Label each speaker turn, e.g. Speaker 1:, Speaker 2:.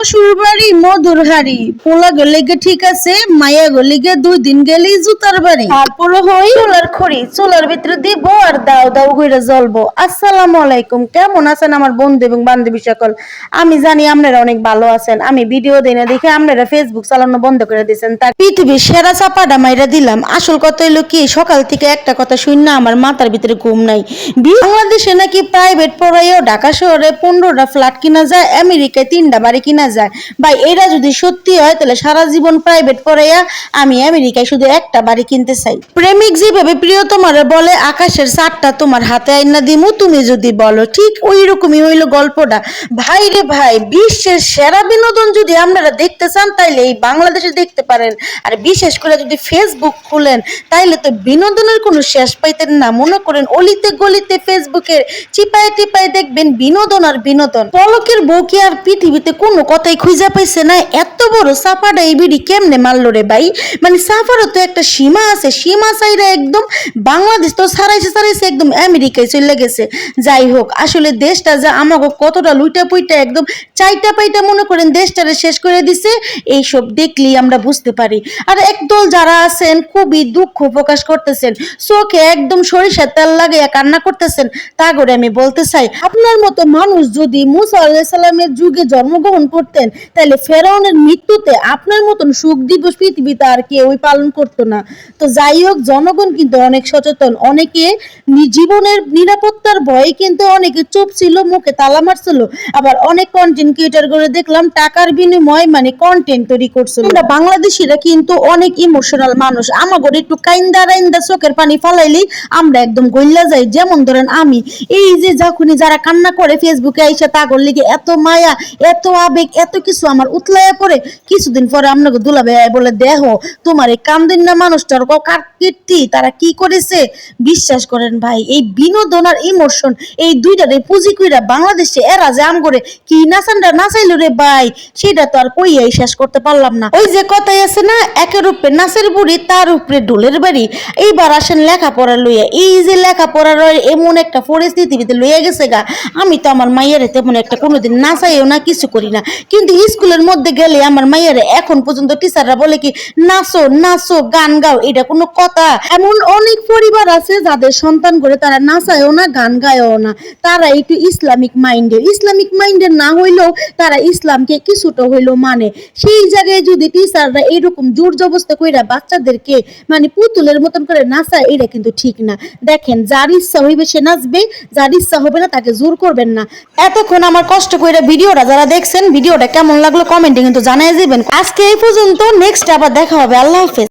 Speaker 1: শ্বশুরবাড়ি পোলা গলিগে ঠিক আছে, মায়া গলিগে দুই দিন জুতার বাড়ি। হই খড়ি ভিতরে দিব আর দাও দাও আলাইকুম, কেমন আছেন আমার বন্ধু এবং বান্ধবী সকল? আমি জানি আপনারা অনেক ভালো আছেন। আমি ভিডিও দিনে দেখে আপনারা ফেসবুক চালানো বন্ধ করে দিয়েছেন। তার পৃথিবীর সেরা চাপাটা মাইরা দিলাম। আসল কথা হইল কি, সকাল থেকে একটা কথা শুন না, আমার মাথার ভিতরে ঘুম নাই। বাংলাদেশে নাকি প্রাইভেট পড়াইও ঢাকা শহরে পনেরোটা ফ্ল্যাট কিনা যায়, আমেরিকায় তিনটা বাড়ি কিনা যায়। ভাই এরা যদি সত্যি হয়, তাহলে সারা জীবন প্রাইভেট পড়াইয়া আমি আমেরিকায় শুধু একটা বাড়ি কিনতে চাই। প্রেমিক যেভাবে প্রিয় তোমার বলে, আকাশের চারটা তোমার হাতে আইনা দিমু, তুমি যদি বলো, ঠিক ওই রকমই হইল গল্পটা। ভাই রে ভাই, বিশ্বের সেরা বিনোদন যদি আপনারা দেখতে চান, তাইলে এই বাংলাদেশে দেখতে পারেন। আর বিশেষ করে যদি ফেসবুক খুলেন, তাইলে তো বিনোদনের কোনো শেষ পাইতেন না। মনে করেন অলিতে গলিতে ফেসবুকের চিপায় টিপায় দেখবেন বিনোদন আর বিনোদন। পলকের বউ আর পৃথিবীতে কোনো কথাই খুঁজে পাইছে না। এত বড় সাফাটা এই বিড়ি কেমনে মারলো রে ভাই? মানে সাফারও তো একটা সীমা আছে। সীমা চাইরা একদম বাংলাদেশ তো সারাইছে সারাইছে একদম আমেরিকায় চলে গেছে। যাই হোক, আসলে দেশটা যা আমাকে কতটা লুইটা পুইটা একদম চাইটা পাইটা মনে করেন দেশটারে শেষ করে দিছে, এইসব দেখলেই আমরা বুঝতে পারি। আর একদল যারা আছেন, খুবই দুঃখ প্রকাশ করতেছেন, চোখে একদম সরিষার তেল লাগাইয়া কান্না করতেছেন, তা করে আমি বলতে চাই, আপনার মতো মানুষ যদি মুসা আলাইসাল্লামের যুগে জন্মগ্রহণ করতেন, তাহলে ফেরাউনের মৃত্যুতে আপনার মতন সুখ দিবস পৃথিবীতে আর কেউই পালন করতো না। তো যাই হোক, জনগণ কিন্তু অনেক সচেতন, অনেকে জীবনের নিরাপত্তার ভয়ে কিন্তু অনেকে চুপ ছিল, মুখে তালা মারছিল, আবার অনেক কন্টেন্ট ক্রিয়েটার করে দেখলাম টাকার বিনিময়ে মানে কন্টেন্ট তৈরি করছিল। আমরা বাংলাদেশিরা কিন্তু অনেক ইমোশনাল মানুষ, আমাগর একটু কাইন্দা রাইন্দা চোখের পানি ফালাইলেই আমরা একদম গইল্লা যাই। যেমন ধরেন আমি, এই যে যখনই যারা কান্না করে ফেসবুকে আইসা তাগর লিগে এত মায়া, এত আবেগ এত কিছু আমার উতলাইয়া পড়ে, কিছুদিন পরে আপনাকে দুলাবে বলে দেহ তোমার এই কান্দিন না মানুষটার কার কীর্তি? তারা কি করেছে? বিশ্বাস করেন ভাই, এই বিনোদন আর ইমোশন, এই দুইটারে পুঁজি কইরা বাংলাদেশে এরা যে আম করে, কি নাচানটা নাচাইলো রে ভাই? সেটা তো আর কইয়াই শেষ করতে পারলাম না। ওই যে কথাই আছে না একের উপরে নাচের বুড়ি, তার উপরে ঢোলের বাড়ি। এইবার আসেন লেখাপড়া লইয়া। এই যে লেখাপড়ার এমন একটা পরিস্থিতিতে লইয়া গেছে গা। আমি তো আমার মাইয়ারে তেমন একটা কোনোদিন নাচাইও না, কিছু করি না। কিন্তু স্কুলের মধ্যে গেলে আমার মাইয়ারে এখন পর্যন্ত টিচাররা বলে কি, নাচো নাচো, গান গাও, এটা কোনো কথা। এমন অনেক পরিবার আছে যাদের সন্তান করে তারা নাচায়ও না, গান গায়ও না। তারা একটু ইসলামিক মাইন্ডের ইসলামিক মাইন্ডের না হইলেও তারা ইসলামকে কিছুটা হইলেও মানে। সেই জায়গায় যদি টিচাররা এইরকম জোর জবস্তা কইরা বাচ্চাদেরকে মানে পুতুলের মতন করে নাচায়, এটা কিন্তু ঠিক না। দেখেন, যার ইচ্ছা হইবে সে নাচবে, যার ইচ্ছা হবে না তাকে জোর করবেন না। এতক্ষণ আমার কষ্ট করে ভিডিওটা যারা দেখছেন ভিডিওটা কেমন লাগল কমেন্টে কিন্তু জানাই দিবেন। আজকে এই পর্যন্ত নেক্সট আবার দেখা হবে। আল্লাহ হাফেজ।